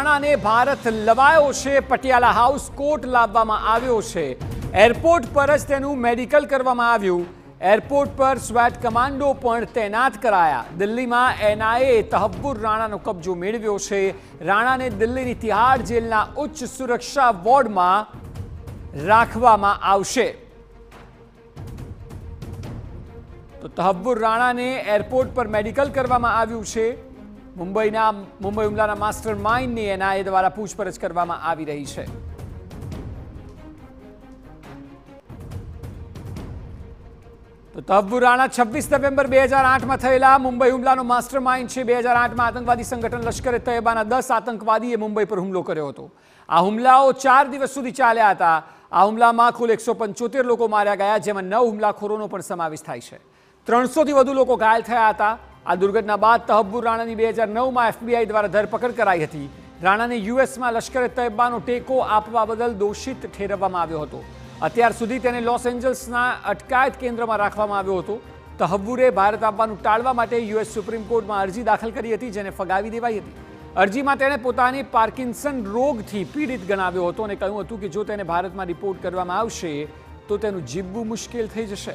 રાણાને ભારત લવાયો છે. Patiala house court લાવવામાં આવ્યો છે. એરપોર્ટ પર જ તેનું મેડિકલ કરવામાં આવ્યું. એરપોર્ટ પર સ્વેટ કમાન્ડો પણ તૈનાત કરાયા. દિલ્હીમાં એનઆઈએ તહબ્બુર રાણાનો કબજો મેળવ્યો છે. રાણાને દિલ્હીની તિહાડ જેલના ઉચ્ચ સુરક્ષા વોર્ડમાં રાખવામાં આવશે. તો તહબ્બુર રાણાને એરપોર્ટ પર મેડિકલ કરવામાં આવ્યું છે. મુંબઈના મુંબઈ હુમલાના માસ્ટર માઇન્ડની એનઆઈએ દ્વારા પૂછપરછ કરવામાં આવી રહી છે. તો તહબ્બુર રાણા છવ્વીસ નવેમ્બર બે હજાર આઠમાં થયેલા મુંબઈ હુમલાનો માસ્ટર માઇન્ડ છે. બે હજાર આઠમાં આતંકવાદી સંગઠન લશ્કરે તૈયબાના દસ આતંકવાદીએ મુંબઈ પર હુમલો કર્યો હતો. આ હુમલાઓ ચાર દિવસ સુધી ચાલ્યા હતા. આ હુમલામાં કુલ એકસો પંચોતેર લોકો માર્યા ગયા, જેમાં નવ હુમલાખોરોનો પણ સમાવેશ થાય છે. ત્રણસોથી વધુ લોકો ઘાયલ થયા હતા. આ દુર્ઘટના બાદ તહબ્બુર રાણાની બે હજાર નવમાં એફબીઆઈ દ્વારા ધરપકડ કરાઈ હતી. રાણાને યુએસમાં લશ્કરે તૈયબાનો ટેકો આપવા બદલ દોષિત ઠેરવવામાં આવ્યો હતો. અત્યાર સુધી તેને લોસ એન્જલ્સના અટકાયત કેન્દ્રમાં રાખવામાં આવ્યો હતો. તહબ્બુરે ભારત આપવાનું ટાળવા માટે યુએસ સુપ્રીમ કોર્ટમાં અરજી દાખલ કરી હતી, જેને ફગાવી દેવાઈ હતી. અરજીમાં તેણે પોતાની પાર્કિન્સન રોગથી પીડિત ગણાવ્યો હતો અને કહ્યું હતું કે જો તેને ભારતમાં રિપોર્ટ કરવામાં આવશે, તો તેનું જીવવું મુશ્કેલ થઈ જશે.